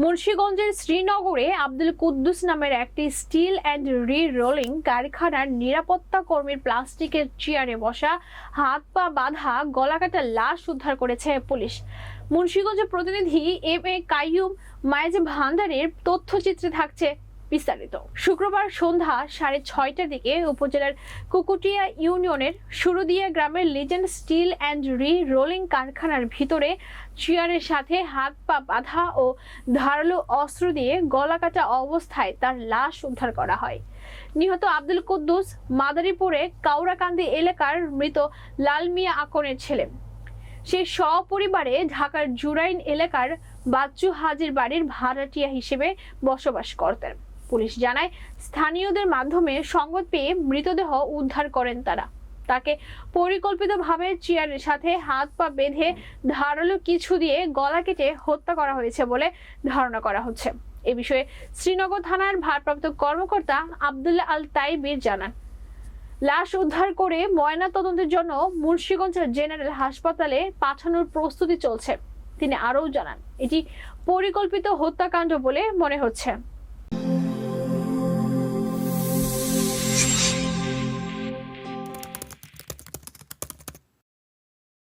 মুন্সিগঞ্জের শ্রীনগরে আব্দুল কুদ্দুস নামের একটি স্টিল অ্যান্ড রি রোলিং কারখানার নিরাপত্তা কর্মীর প্লাস্টিকের চেয়ারে বসা, হাত পা বাঁধা গলাকাটা লাশ উদ্ধার করেছে পুলিশ। মুন্সিগঞ্জের প্রতিনিধি এম এ কাইয়ুম মায়েজ ভান্ডারের তথ্যচিত্রে থাকছে বিস্তারিত। শুক্রবার সন্ধ্যা সাড়ে ছয়টার দিকে উপজেলার কুকুটিয়া ইউনিয়নের সুরুদিয়া গ্রামের legend steel and re rolling কারখানার ভিতরে চেয়ারের সাথে হাত পা বাঁধা ও ধারালো অস্ত্র দিয়ে গলা কাটা অবস্থায় তার লাশ উদ্ধার করা হয়। নিহত আব্দুল কুদ্দুস মাদারীপুরে কাউরাকান্দি এলাকার মৃত লালমিয়া আকনের ছেলে। সে সপরিবারে ঢাকার জুরাইন এলাকার বাচ্চু হাজির বাড়ির ভাড়াটিয়া হিসেবে বসবাস করতেন। পুলিশ জানায়, স্থানীয়দের মাধ্যমে সংবাদ পেয়ে মৃতদেহ উদ্ধার করেন তারা। তাকে পরিকল্পিতভাবে চেয়ারের সাথে হাত পা বেঁধে ধারালো কিছু দিয়ে গলা কেটে হত্যা করা হয়েছে বলে ধারণা করা হচ্ছে। এ বিষয়ে শ্রীনগর থানার ভারপ্রাপ্ত কর্মকর্তা আবদুল্লাহ আল তাইবির জানান। লাশ উদ্ধার করে ময়না তদন্তের জন্য মুন্সিগঞ্জ জেনারেল হাসপাতালে পাঠানোর প্রস্তুতি চলছে, তিনি আরও জানান। এটি পরিকল্পিত হত্যাকাণ্ড বলে মনে হচ্ছে।